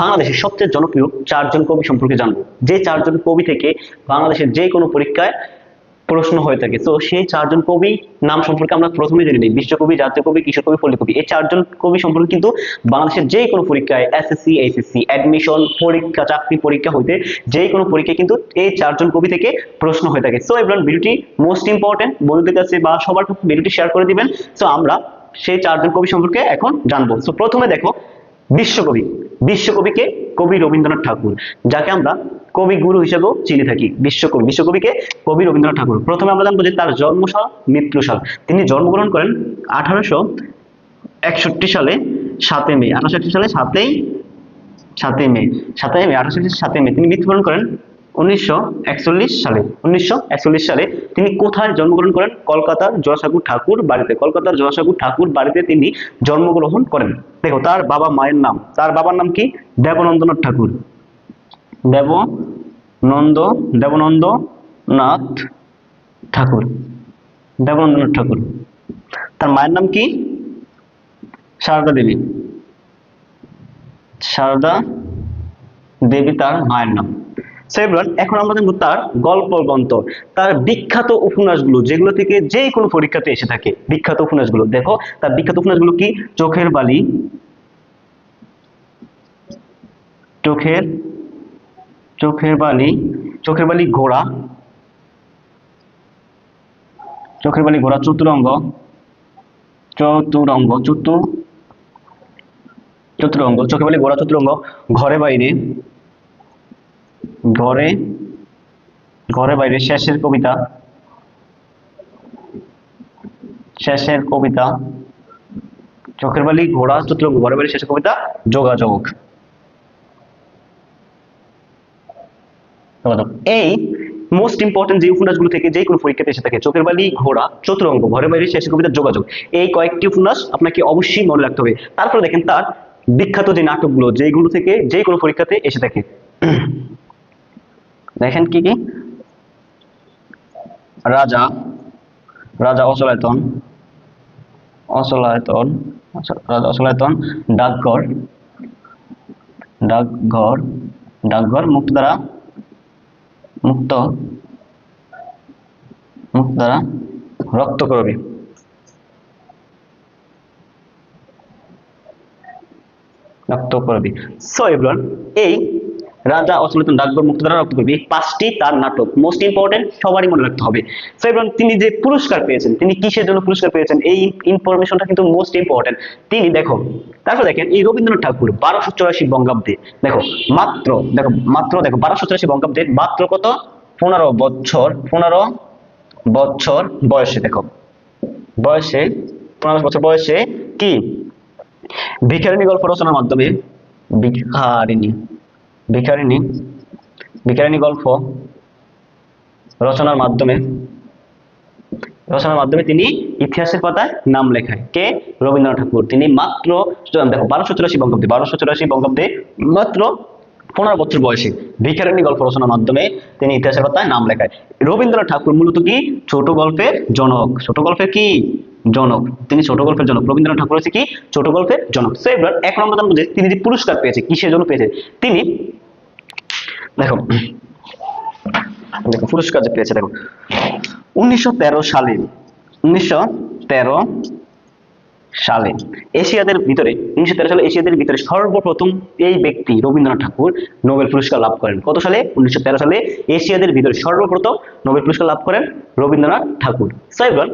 বাংলাদেশের সবচেয়ে জনপ্রিয় চারজন কবি সম্পর্কে জানব। যে চারজন কবি থেকে বাংলাদেশের যে কোনো পরীক্ষায় প্রশ্ন হয়ে থাকে। তো সেই চারজন কবি নাম সম্পর্কে আমরা প্রথমে জেনে নিই। বিশ্বকবি, জাতীয় কবি, কিশোর কবি ফলি কবি। এই চারজন কবি সম্পর্কে কিন্তু বাংলাদেশের যে কোনো পরীক্ষায় এসএসসি, এইচএসসি অ্যাডমিশন পরীক্ষা, চাকরি পরীক্ষা হইতে যে কোনো পরীক্ষায় কিন্তু এই চারজন কবি থেকে প্রশ্ন হয়ে থাকে। সো এবার ভিডিওটি মোস্ট ইম্পর্টেন্ট বন্ধুদের কাছে বা সবার ভিডিওটি শেয়ার করে দিবেন। সো আমরা সেই চারজন কবি সম্পর্কে এখন জানব। সো প্রথমে দেখো বিশ্বকবি। বিশ্বকবিকে কবি রবীন্দ্রনাথ ঠাকুর, যাকে আমরা কবি গুরু হিসেবেও চিনে থাকি। বিশ্বকবি, বিশ্বকবিকে কবি রবীন্দ্রনাথ ঠাকুর। প্রথমে আমরা জানব যে তার জন্মসাল মৃত্যুসাল। তিনি জন্মগ্রহণ করেন আঠারোশো একষট্টি সালে, সাতই মে। আঠারোশো একষট্টি সালে সাতেই, সাতই মে। সাতই মে, আঠারোশো সাতই মে। তিনি মৃত্যুবরণ করেন উনিশশো একচল্লিশ সালে, উনিশশো একচল্লিশ সালে তিনি কোথায় জন্মগ্রহণ করেন? কলকাতার জোড়াসাঁকু ঠাকুর বাড়িতে, কলকাতার জোড়াসাঁকু ঠাকুর বাড়িতে তিনি জন্মগ্রহণ করেন। দেখো, তার বাবা মায়ের নাম, তার বাবার নাম কি? দেবনন্দনাথ ঠাকুর। দেবনন্দ দেবনন্দ নাথ ঠাকুর। দেবনন্দনাথ ঠাকুর। তার মায়ের নাম কি? সারদা দেবী। সারদা দেবী তার মায়ের নাম। Everyone, এখন আমরা জানব তার গল্প গ্রন্থ তার বিখ্যাত উপন্যাসগুলো যেগুলো থেকে যে কোনো পরীক্ষাতে এসে থাকে বিখ্যাত উপন্যাসগুলো। দেখো তার বিখ্যাত উপন্যাসগুলো কি? চোখের বালি। চোখের চোখের বালি চোখের বালি ঘোড়া। চোখের বালি ঘোড়া চতুরঙ্গ। চতুরঙ্গ চতুর চতুরঙ্গ চোখের বালি ঘোড়া চতুরঙ্গ। ঘরে বাইরে। ঘরে ঘরে বাইরে শেষের কবিতা শেষের কবিতা, চোখের বালি, ঘোড়া, চতুরঙ্গ, ঘরে বাইরে শেষের কবিতা, যোগাযোগ। এই মোস্ট ইম্পর্টেন্ট যে উপন্যাসগুলো থেকে যে কোনো পরীক্ষাতে এসে থাকে, চোখের বালি, ঘোড়া, চতুরঙ্গ, ঘরে বাইরে শেষের কবিতা, যোগাযোগ। এই কয়েকটি উপন্যাস আপনাকে অবশ্যই মনে রাখতে হবে। তারপরে দেখেন তার বিখ্যাত যে নাটকগুলো যেগুলো থেকে যে কোনো পরীক্ষাতে এসে থাকে। দেখেন কি কি? রাজা রাজা অচলায়তন অচলায়তন রাজা অচলায়তন ডাকঘর ডাকঘর ডাকঘর মুক্ত দ্বারা, মুক্ত মুক্ত দ্বারা রক্ত করবি রক্ত করবি সো, এভরিওয়ান, এই রাজা অচলিতন ডাকঘর মুক্ত দ্বারা রক্ত করবি এই পাঁচটি তার নাটক মোস্ট ইম্পর্টেন্ট সবারই মনে রাখতে হবে। সো এভরিওয়ান তিনি যে পুরস্কার পেয়েছেন, তিনি কিসের জন্য পুরস্কার পেয়েছেন, এই ইনফরমেশনটা কিন্তু মোস্ট ইম্পর্টেন্ট তিনি দেখো, তারপর দেখেন এই রবীন্দ্রনাথ ঠাকুর বারোশো চৌরাশি বঙ্গাব্দে, দেখো, মাত্র দেখো মাত্র দেখো, বারোশো চৌরাশি বঙ্গাব্দে, মাত্র কত? পনেরো বছর পনেরো বছর বয়সে, দেখো। বয়সে, পনেরো বছর বয়সে কি? ভিখারিণী গল্প রচনার মাধ্যমে ভিখারিণী। ভিখারিণী ভিখারিণী গল্প রচনার মাধ্যমে রচনার মাধ্যমে তিনি ইতিহাসের পাতায় নাম লেখায়। কে? রবীন্দ্রনাথ ঠাকুর। তিনি মাত্র দেখো, বারোশো চুরাশি বঙ্গাব্দে, বারোশো চুরাশি বঙ্গাব্দে মাত্র পনেরো বছর বয়সে ভিখারিণী গল্প রচনার মাধ্যমে তিনি ইতিহাসের পাতায় নাম লেখায়। রবীন্দ্রনাথ ঠাকুর মূলত কি? ছোট গল্পের জনক। ছোট গল্পের কি? জনক। তিনি ছোট গল্পের জনক। রবীন্দ্রনাথ ঠাকুর হচ্ছে কি? ছোট গল্পের জনক। সো এবার এক নম্বর তিনি পুরস্কার পেয়েছে, কিসের জন্য পেয়েছে? তিনি দেখো। দেখো, পুরস্কার যে পেয়েছে, দেখো। উনিশশো সালে উনিশশো সালে এশিয়াদের ভিতরে, উনিশশো তেরো সালে এশিয়াদের ভিতরে সর্বপ্রথম এই ব্যক্তি রবীন্দ্রনাথ ঠাকুর নোবেল পুরস্কার লাভ করেন। কত সালে? উনিশশো সালে এশিয়াদের ভিতরে সর্বপ্রথম নোবেল পুরস্কার লাভ করেন রবীন্দ্রনাথ ঠাকুর। সো এবার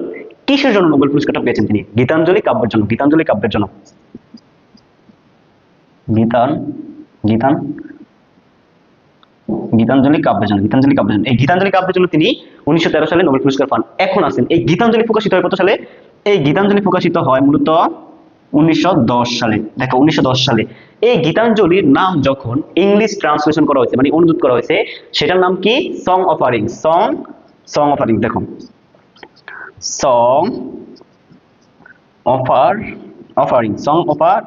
কিসের জন্য নোবেল পুরস্কারটা পেয়েছেন তিনি? গীতাঞ্জলি কাব্যের জন্য। গীতাঞ্জলি কাব্যের জন্য। গীতান গীতান গীতাঞ্জলি কাব্যের জন্য গীতাঞ্জলি কাব্যের জন্য এই গীতাঞ্জলি কাব্যের জন্য তিনি উনিশশো সালে নোবেল পুরস্কার পান। এখন আছেন, এই গীতাঞ্জলি প্রকাশিত হয় কত সালে? এই গীতাঞ্জলি প্রকাশিত হয় মূলত উনিশশ দশ সালে। দেখো, উনিশশ দশ সালে। এই গীতাঞ্জলির নাম যখন ইংলিশ ট্রান্সলেশন করা হয়েছে মানে অনুবাদ করা হয়েছে, সেটার নাম কি? Song offering song song offering দেখো। Song offer offering song offer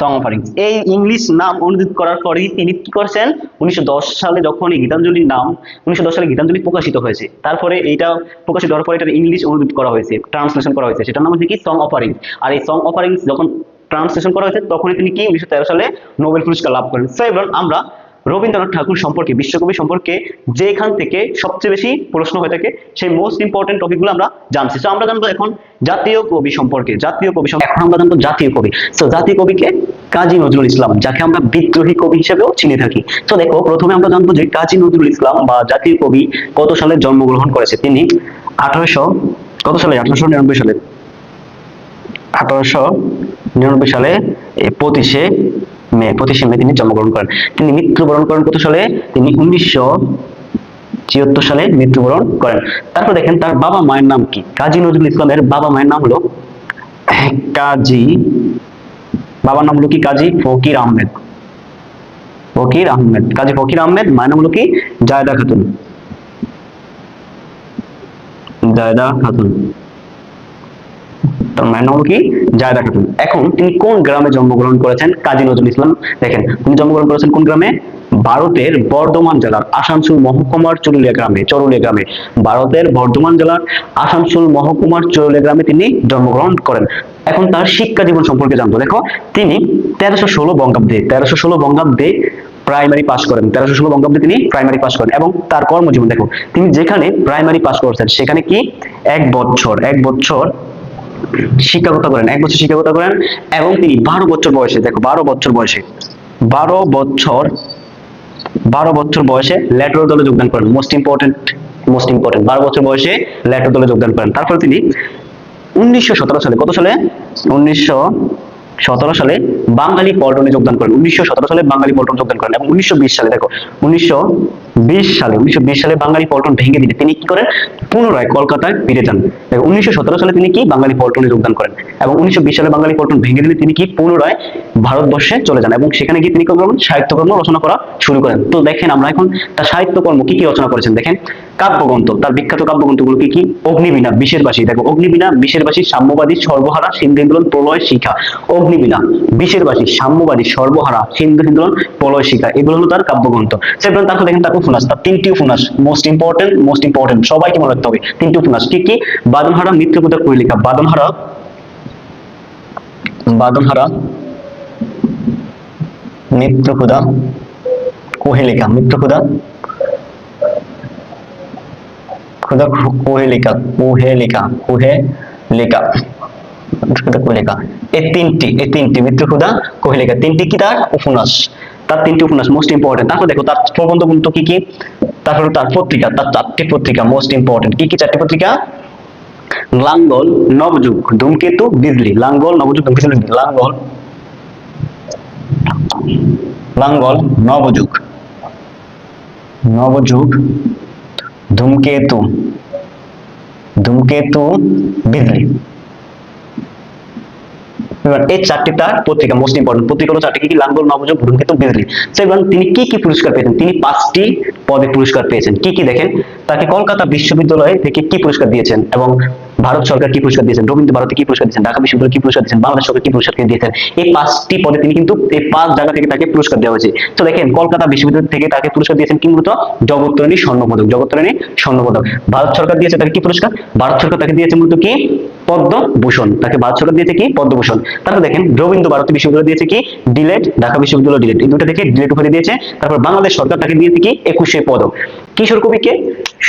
song offering এই ইংলিশ নাম অনুদিত করার পরেই তিনি কি করছেন? উনিশশো দশ সালে যখন এই গীতাঞ্জলির নাম, উনিশশো দশ সালে গীতাঞ্জলি প্রকাশিত হয়েছে, তারপরে এইটা প্রকাশিত হওয়ার পরে এটা ইংলিশ অনুদিত করা হয়েছে ট্রান্সলেশন করা হয়েছে। সেটার নাম হচ্ছে কি? সং অফারিং আর এই সং অফারিং যখন ট্রান্সলেশন করা হয়েছে, তখনই তিনি কি? উনিশশো তেরো সালে নোবেল পুরস্কার লাভ করেন। সো এবার আমরা রবীন্দ্রনাথ ঠাকুর সম্পর্কে, বিশ্বকবি সম্পর্কে যেখান থেকে সবচেয়ে বেশি প্রশ্ন হয়ে থাকে, সেই মোস্ট ইম্পর্টেন্ট টপিকগুলো আমরা জানছি। তো আমরা জানব এখন জাতীয় কবি সম্পর্কে, জাতীয় কবি সম্পর্কে, এখন আমরা জানব জাতীয় কবি। তো জাতীয় কবিকে কাজী নজরুল ইসলাম, যাকে আমরা বিদ্রোহী কবি হিসেবেও চিনে থাকি। তো দেখো, প্রথমে আমরা জানব যে কাজী নজরুল ইসলাম বা জাতীয় কবি কত সালে জন্মগ্রহণ করেছে? তিনি আঠারোশো, কত সালে? আঠারোশো নিরানব্বই সালে। আঠারোশো নিরানব্বই সালে পঁচিশে মে পঁচিশে মে তিনি জন্মগ্রহণ করেন। তিনি মৃত্যুবরণ করেন কত সালে? তিনি উনিশশো ছিয়াত্তর সালে মৃত্যুবরণ করেন। তারপর দেখেন তার বাবা মায়ের নাম কি? কাজী নজরুল ইসলামের বাবা মায়ের নাম হলো কাজী, বাবার নাম হলো কি কাজী? ফকির আহমেদ। ফকির আহমেদ। কাজী ফকির আহমেদ, মায়ের নাম হলো কি? জায়দা খাতুন। জায়দা খাতুন। তার মায়ের নাম কি? জায়দা খাতুন। এখন তিনি কোন গ্রামে জন্মগ্রহণ করেছেন? কাজী নজরুল ইসলাম। দেখেন, তিনি জন্মগ্রহণ করেছেন কোন গ্রামে? ভারতের বর্ধমান জেলার আসানসোল মহকুমার চরুলিয়া গ্রামে চরুলিয়া গ্রামে। ভারতের বর্ধমান জেলার আসানসোল মহকুমার চরুলিয়া গ্রামে তিনি জন্মগ্রহণ করেন। এখন তার শিক্ষা জীবন সম্পর্কে জানব। দেখো, তিনি তেরোশো ষোলো বঙ্গাব্দে, তেরোশো ষোলো বঙ্গাব্দে প্রাইমারি পাস করেন। তেরোশো ষোলো বঙ্গাব্দে তিনি প্রাইমারি পাস করেন এবং তার কর্মজীবন, দেখো, তিনি যেখানে প্রাইমারি পাস করছেন, সেখানে কি? এক বছর এক বছর শিক্ষকতা করেন, এক বছর শিক্ষকতা করেন এবং তিনি বারো বছর বয়সে, দেখো, বারো বছর বয়সে, বারো বছর বারো বছর বয়সে ল্যাটোর দলে যোগদান করেন মোস্ট ইম্পর্টেন্ট মোস্ট ইম্পর্টেন্ট বারো বছর বয়সে ল্যাটোর দলে যোগদান করেন। তারপর তিনি উনিশশো সতেরো সালে, কত সালে? উনিশশো সতেরো সালে বাঙালি পল্টনে যোগদান করেন, উনিশশো সতেরো সালে বাঙালি পল্টন যোগদান করেন এবং উনিশশো বিশ সালে, দেখো, উনিশশো বিশ সালে, উনিশশো বিশ সালে বাঙালি পল্টন ভেঙে দিলে। তিনি কি করেন? পুনরায় কলকাতায় ফিরে যান। এবং উনিশশো সতেরো সালে তিনি কি বাঙালি পল্টনে যোগদান করেন? এবং উনিশশো বিশ সালে বাঙালি পল্টন ভেঙে দিলে তিনি কি পুনরায় ভারতবর্ষে চলে যান? এবং সেখানে গিয়ে তিনি কি করেন? সাহিত্যকর্ম রচনা করা শুরু করেন। তো দেখেন, আমরা এখন তার সাহিত্যকর্ম কি কি রচনা করেছেন? দেখেন কাব্যগ্রন্থ। তার বিখ্যাত কাব্যগ্রন্থগুলো কি কি? অগ্নিবীণা বিশের বাসী দেখো, অগ্নিবীণা বিশের বাসী সাম্যবাদী, সর্বহারা, সিন্ধু হিন্দোলন, প্রলয়, শিখা। অগ্নিবীণা বিশের বাসী সাম্যবাদী, সর্বহারা, সিন্ধু হিন্দোলন, প্রলয়, শিখা। এগুলো হলো তার কাব্যগ্রন্থ। সেগুলো তারপর দেখেন তার উপন্যাস। তার তিনটি উপন্যাস মোস্ট ইম্পর্টেন্ট মোস্ট ইম্পর্টেন্ট সবাইকে মনে রাখতে হবে। তিনটি উপন্যাস কি কি? বাদনহারা মিত্রকূটা কৈলিকা বাদনহারা বাদনহারা মিত্রকুদা কোহেলিকা মিত্রকুদা এই তিনটি এই তিনটি তিনটি কি তার উপন্যাস তার তিনটি উপন্যাস মোস্ট ইম্পর্টেন্ট তারপর দেখো তার প্রবন্ধ কি কি তারপর তার পত্রিকা তার চারটি পত্রিকা মোস্ট ইম্পর্টেন্ট কি কি চারটি পত্রিকা লাঙ্গল নবযুগ ধূমকেতু বিজলি লাঙ্গল নবযুগ ধূমকেতু লাঙ্গল লাঙ্গল নবযুগ নবযুগ ধূমকেতু। ধূমকেতু বিজলি এবার এই চারটি তার পত্রিকা মোস্ট ইম্পর্টেন্ট পত্রিকা চারটি কি লাঙ্গল নবযুগ ধূমকেতু বিজলি তো তিনি কি কি পুরস্কার পেয়েছেন? তিনি পাঁচটি পদে পুরস্কার পেয়েছেন। কি কি দেখেন? তাকে কলকাতা বিশ্ববিদ্যালয় থেকে কি পুরস্কার দিয়েছেন? এবং ভারত সরকার কি পুরস্কার দিয়েছেন? রবীন্দ্র ভারতী কি পুরস্কার দিয়েছেন? ঢাকা বিশ্ববিদ্যালয় কি পুরস্কার দিয়েছেন? বাংলাদেশ সরকার কি পুরস্কার দিয়েছেন? এই পাঁচটি পদে তিনি কিন্তু এই পাঁচ জায়গা থেকে তাকে পুরস্কার দেওয়া হয়েছে। তো দেখেন, কলকাতা বিশ্ববিদ্যালয় থেকে তাকে পুরস্কার দিয়েছেন কি মূলত? জগত্তরণী স্বর্ণপদক জগত্তরণী স্বর্ণপদক। ভারত সরকার দিয়েছে তাকে কি পুরস্কার? ভারত সরকার তাকে দিয়েছে মূলত কি? পদ্মভূষণ। তাকে ভারত সরকার দিয়েছে কি? পদ্মভূষণ। তারপর দেখেন, রবীন্দ্র ভারতী বিশ্ববিদ্যালয় দিয়েছে কি? ডিলেট, ঢাকা বিশ্ববিদ্যালয় ডিলেট। এই দুটো থেকে ডিলেট উপাধি দিয়েছে। তারপর বাংলাদেশ সরকার তাকে দিয়েছে কি? একুশে পদক। কিশোর কবিকে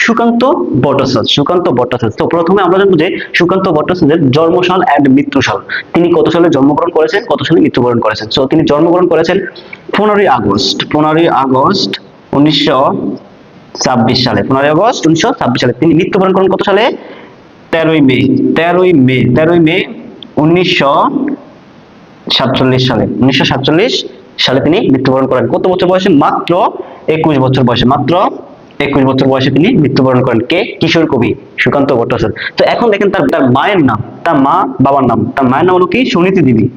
সুকান্ত ভট্টাচার্য সুকান্ত ভট্টাচার্য। তো প্রথমে আমরা জানব যে সুকান্ত ভট্টাচার্যের জন্মসাল এন্ড মৃত্যুসাল। তিনি কত সালে জন্মগ্রহণ করেছেন? কত সালে মৃত্যুবরণ করেছেন? তো তিনি জন্মগ্রহণ করেছেন পনেরোই আগস্ট। পনেরোই আগস্ট উনিশশো ছাব্বিশ সালে। পনেরোই আগস্ট উনিশশো ছাব্বিশ সালে। তিনি মৃত্যুবরণ করেন কত সালে? তেরোই মে। তেরোই মে। তেরোই মে উনিশশো সাতচল্লিশ সালে। উনিশশো সাতচল্লিশ সালে তিনি মৃত্যুবরণ করেন। কত বছর বয়সে? মাত্র একুশ বছর বয়সে। মাত্র একুশ বছর বয়সে তিনি মৃত্যুবরণ করেন। কে? কিশোর কবি সুকান্ত ভট্টাচার্য। তো এখন দেখেন তার তার মায়ের নাম, তার মা, বাবার নাম, তার মায়ের নাম হলো কি? সুনীতি দেবী।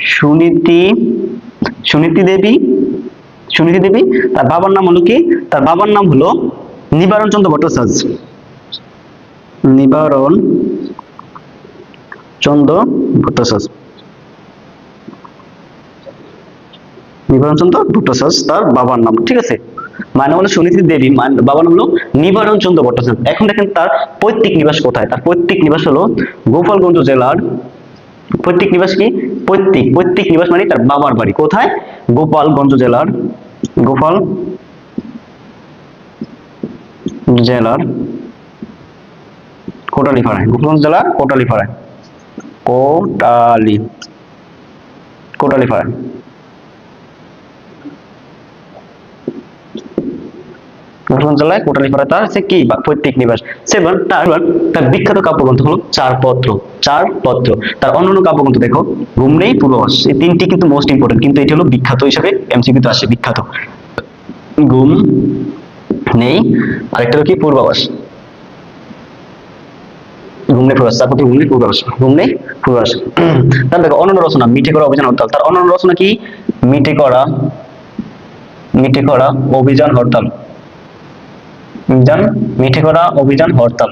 সুনীতি সুনীতি দেবী সুনীতি দেবী, তার বাবার নাম হলো কি? তার বাবার নাম হলো নিবারণ চন্দ্র ভট্টাচার্য। নিবারণ চন্দ্র ভট্টাচার্য। নিবারণ চন্দ্র ভট্টাচার্য, তার বাবার নাম, ঠিক আছে? নাম হলো সুনীতি দেবী বাবার নাম হলো নিবারণ চন্দ্র ভট্টাচার্য। এখন দেখেন তার পৈতৃক নিবাস কোথায়? তার পৈতৃক নিবাস হলো গোপালগঞ্জ জেলার পৈতৃক নিবাস কি? পৈতৃক। পৈতৃক নিবাস মানে তার বাবার বাড়ি। কোথায়? গোপালগঞ্জ জেলার, গোপাল জেলার কোটালীপাড়ায়। গোপালগঞ্জ জেলার কোটালীপাড়ায়। কোটালি। কোটালীপাড়ায়। গোপালগঞ্জ জেলায় কোটালীপাড়ায় তার হচ্ছে কি বা পৈতৃক নিবাস? সেভেন তার তার বিখ্যাত কাব্যগ্রন্থ হলো চার পত্র চার পত্র। তার অন্যান্য কাব্যগ্রন্থ দেখো ঘুম নেই পূর্বাভাস এই তিনটি কিন্তু মোস্ট ইম্পর্টেন্ট কিন্তু এটি হলো বিখ্যাত হিসাবে এমসিকিউ তে আসে, বিখ্যাত। ঘুম নেই, আরেকটা হলো কি? পূর্বাভাস। তার দেখো রচনা কি? মিঠে করা মিঠে করা অভিযান হরতাল। অভিযান মিঠে করা অভিযান, হরতাল।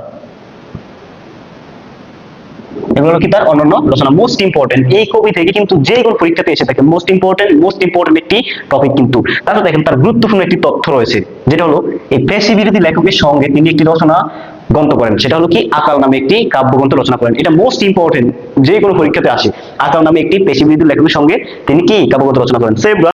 এগুলো কি তার অন্যান্য রচনা? মোস্ট ইম্পর্টেন্ট এই কবি থেকে কিন্তু যে কোনো পরীক্ষাতে এসে থাকে মোস্ট ইম্পর্টেন্ট মোস্ট ইম্পর্টেন্ট একটি টপিক কিন্তু। তারপর দেখেন, তার গুরুত্বপূর্ণ একটি তথ্য রয়েছে, যেটা হলো, এই পেশি বিরোধী লেখকের সঙ্গে তিনি একটি রচনা গ্রন্থ করেন। সেটা হলো কি, আকাল নামে একটি কাব্যগ্রন্থ রচনা করেন। এটা মোস্ট ইম্পর্টেন্ট যে কোনো পরীক্ষাতে আসে। আকাল নামে একটি পেশি বিরোধী লেখকের সঙ্গে তিনি কি কাব্যগ্রন্থ রচনা করেন? সেভ